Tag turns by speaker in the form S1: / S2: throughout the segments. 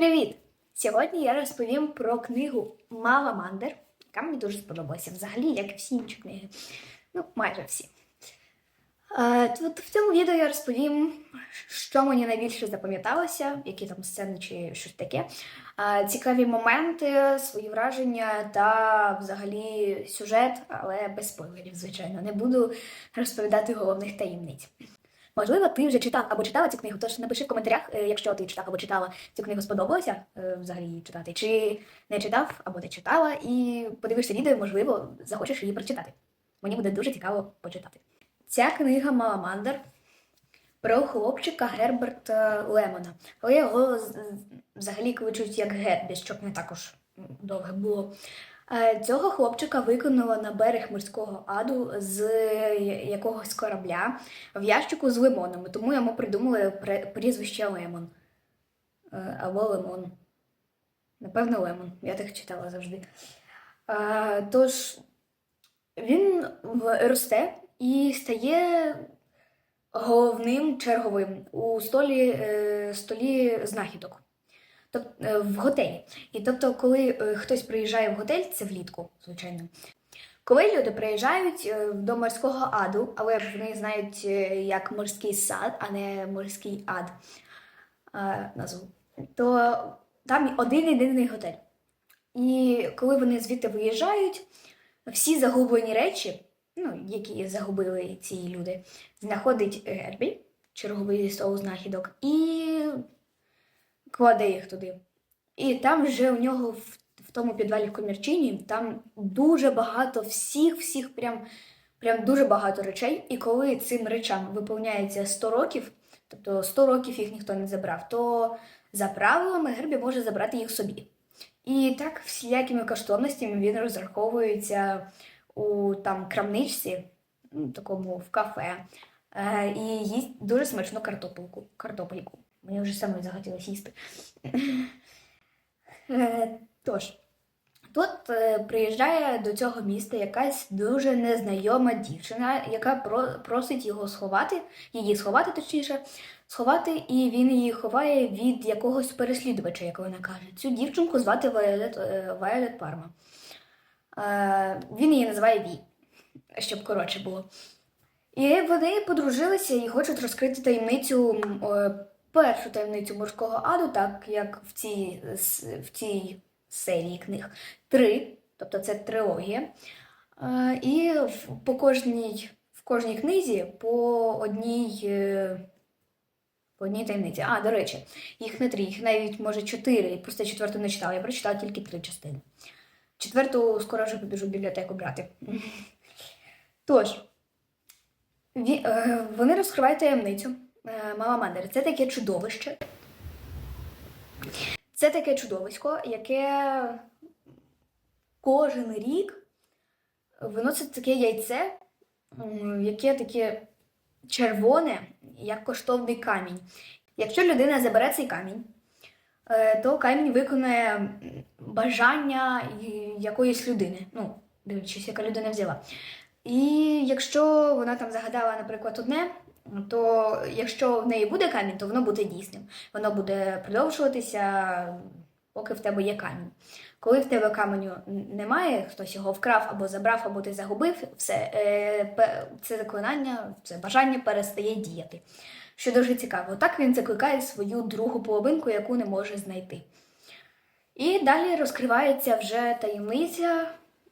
S1: Привіт! Сьогодні я розповім про книгу Мала Мандер, яка мені дуже сподобалася. Взагалі, як і всі інші книги. Ну, майже всі. Е, тут в цьому відео я розповім, що мені найбільше запам'яталося, які там сцени чи щось таке. Е, цікаві моменти, свої враження та взагалі сюжет, але без спойлерів, звичайно. Не буду розповідати головних таємниць. Можливо, ти вже читав або читала цю книгу, тож напиши в коментарях, е, якщо ти читав або читала цю книгу, сподобалося е, взагалі читати, чи не читав або не читала, і подивишся відео, можливо, захочеш її прочитати. Мені буде дуже цікаво почитати. Ця книга Маламандер про хлопчика Герберта Лемона. Але його взагалі кличуть як Гербі, щоб не також довге було. Е, Цього хлопчика викинуло на берег морського аду з якогось корабля в ящику з лимонами, тому йому придумали прізвище Лемон. Е, Або Лимон. Напевно, Лемон. Я так читала завжди. Е, Тож він росте і стає головним черговим у столі, столі знахідок. Тобто в готелі. І тобто, коли е, хтось приїжджає в готель, це влітку, звичайно. Коли люди приїжджають е, до морського аду, але вони знають як морський сад, а не морський ад назву, то там один єдиний готель. І коли вони звідти виїжджають, всі загублені речі, ну, які загубили ці люди, знаходить Гербі, черговий стол знахідок, і кладе їх туди. І там вже у нього в, в тому підвалі в комірчині там дуже багато всіх, всіх прям, прям дуже багато речей. І коли цим речам виповняється 100 років, тобто 100 років їх ніхто не забрав, то за правилами Гербі може забрати їх собі. І так всілякими коштовностями він розраховується у там крамничці, ну, такому в кафе, е, і їсть дуже смачну картопельку. Мені вже саме захотілося їсти. Е, Тож, тут е, приїжджає до цього міста якась дуже незнайома дівчина, яка просить його сховати, її сховати, точніше, сховати, і він її ховає від якогось переслідувача, як вона каже. Цю дівчинку звати Вайолет, е, Вайолет Парма. Він її називає Ві, щоб коротше було. І вони подружилися і хочуть розкрити таємницю, першу таємницю морського аду, так як в цій, в цій серії книг три, тобто це трилогія. Е, І по кожній, в кожній книзі по одній, е, по одній таємниці. А, до речі, їх не три, їх навіть може чотири. Просто четверту не читала. Я прочитала тільки три частини. Четверту скоро вже побіжу в бібліотеку брати. Тож, е, Вони розкривають таємницю е, Маламандер. Це таке чудовище. Це таке чудовисько, яке кожен рік виносить таке яйце, яке таке червоне, як коштовний камінь. Якщо людина забере цей камінь, е, то камінь виконає м, бажання якоїсь людини. Ну, дивлячись, яка людина взяла. І якщо вона там загадала, наприклад, одне, то якщо в неї буде камінь, то воно буде дійсним. Воно буде продовжуватися, поки в тебе є камінь. Коли в тебе каменю немає, хтось його вкрав або забрав, або ти загубив, все е, це заклинання, це бажання перестає діяти. Що дуже цікаво. Так він закликає свою другу половинку, яку не може знайти. І далі розкривається вже таємниця.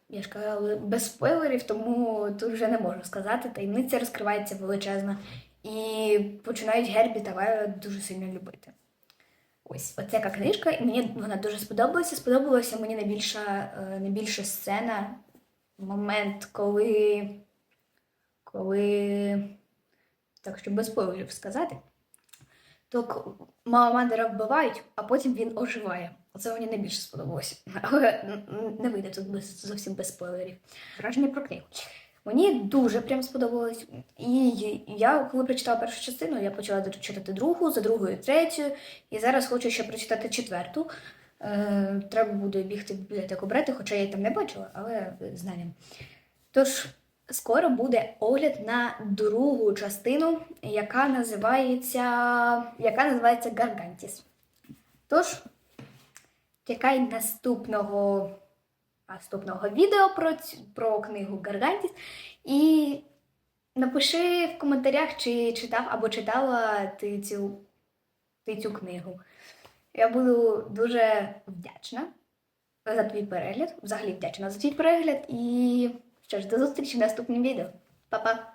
S1: Я ж казала, без спойлерів, тому тут вже не можу сказати. Таємниця розкривається величезна. І починають Гербі та Вайолет дуже сильно любити. Ось, оце яка книжка, і мені вона дуже сподобалася. Сподобалася мені найбільша, е, найбільша сцена, момент, коли. коли. Так, щоб без спойлерів сказати. То к- Маламандера вбивають, а потім він оживає. Оце мені найбільше сподобалося. Але не вийде тут без, зовсім без спойлерів. Враження про книгу. Мені дуже прям сподобалось. І я, коли прочитала першу частину, я почала читати другу, за другою, третю, і зараз хочу ще прочитати четверту. Е, треба буде бігти в бібліотеку брати, хоча я її там не бачила, але з знанням. Тож, скоро буде огляд на другу частину, яка називається, яка називається Гаргантіс. Тож, чекай наступного, наступного відео про, цю- про книгу Гаргантіс. І напиши в коментарях, чи читав або читала ти цю, ти цю книгу. Я буду дуже вдячна за твій перегляд. Взагалі вдячна за твій перегляд. І що ж, до зустрічі в наступному відео. Па-па!